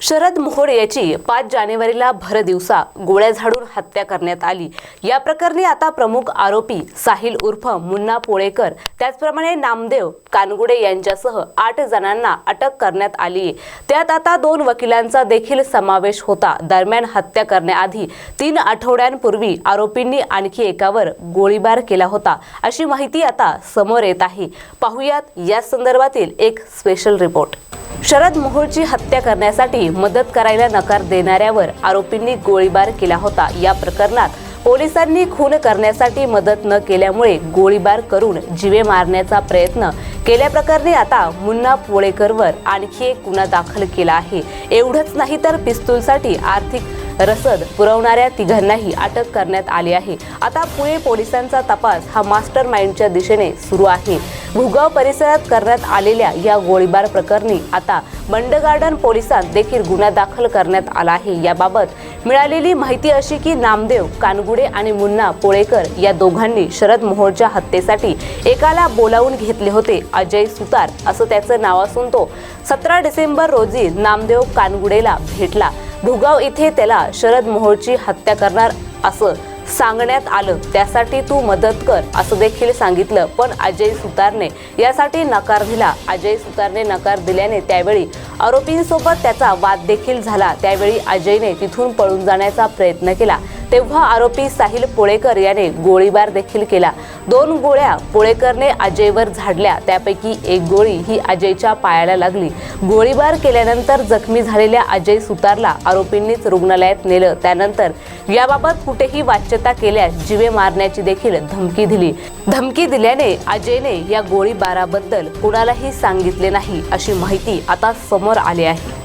शरद मोहोड याची पाच जानेवारीला भर दिवसा गोळ्या झाडून हत्या करण्यात आली. या प्रकरणी आता प्रमुख आरोपी साहिल उर्फ मुन्ना पोळेकर त्याचप्रमाणे नामदेव कानगुडे यांच्यासह आठ जणांना अटक करण्यात आली त्यात आता दोन वकिलांचा देखील समावेश होता. दरम्यान हत्या करण्याआधी तीन आठवड्यांपूर्वी आरोपींनी आणखी एकावर गोळीबार केला होता. अशी माहिती आता समोर येत आहे. पाहुयात या संदर्भातील एक स्पेशल रिपोर्ट शरद मोहोळची हत्या करण्यासाठी मदत करायला नकार देणाऱ्यावर आरोपींनी गोळीबार केला होता. या प्रकरणात पोलिसांनी खून करण्यासाठी मदत न केल्यामुळे गोळीबार करून जीवे मारण्याचा प्रयत्न केल्याप्रकरणी आता मुन्ना पोळेकरवर आणखी एक गुन्हा दाखल केला आहे. एवढंच नाही तर पिस्तूलसाठी आर्थिक रसद पुरवणाऱ्या तिघांनाही अटक करण्यात आली आहे. आता पुणे पोलिसांचा तपास हा मास्टर माइंडच्या दिशेने सुरू आहे. भुगाव परिसरात करण्यात आलेल्या या गोळीबार प्रकरणी आता बंड गार्डन पोलिसात देखील गुन्हा दाखल करण्यात आला आहे. याबाबत मिळालेली माहिती अशी की नामदेव कानगुडे आणि मुन्ना पोळेकर या दोघांनी शरद मोहोळच्या हत्येसाठी एकाला बोलावून घेतले होते अजय सुतार असं त्याचं नाव असून तो सतरा डिसेंबर रोजी नामदेव कानगुडेला भेटला. भुगाव इथे त्याला शरद मोहोळची हत्या करणार असं सांगण्यात आलं. त्यासाठी तू मदत कर असं देखील सांगितलं. पण अजय सुतारने यासाठी नकार दिला. अजय सुतारने नकार दिल्याने त्यावेळी आरोपींसोबत त्याचा वाद देखील झाला. त्यावेळी अजयने तिथून पळून जाण्याचा प्रयत्न केला. तेव्हा आरोपी साहिल पोळेकर याने गोळीबार देखील केला. दोन गोळ्या पोळेकरने अजयवर झाडल्या. त्यापैकी एक गोळी ही अजयच्या पायाला लागली. गोळीबार केल्यानंतर जखमी झालेल्या अजय सुतारला आरोपींनीच रुग्णालयात नेलं. त्यानंतर याबाबत कुठेही वाच्यता केल्यास जीवे मारण्याची देखील धमकी दिली. धमकी दिल्याने अजयने या गोळीबाराबद्दल कुणालाही सांगितले नाही अशी माहिती आता समोर आली आहे.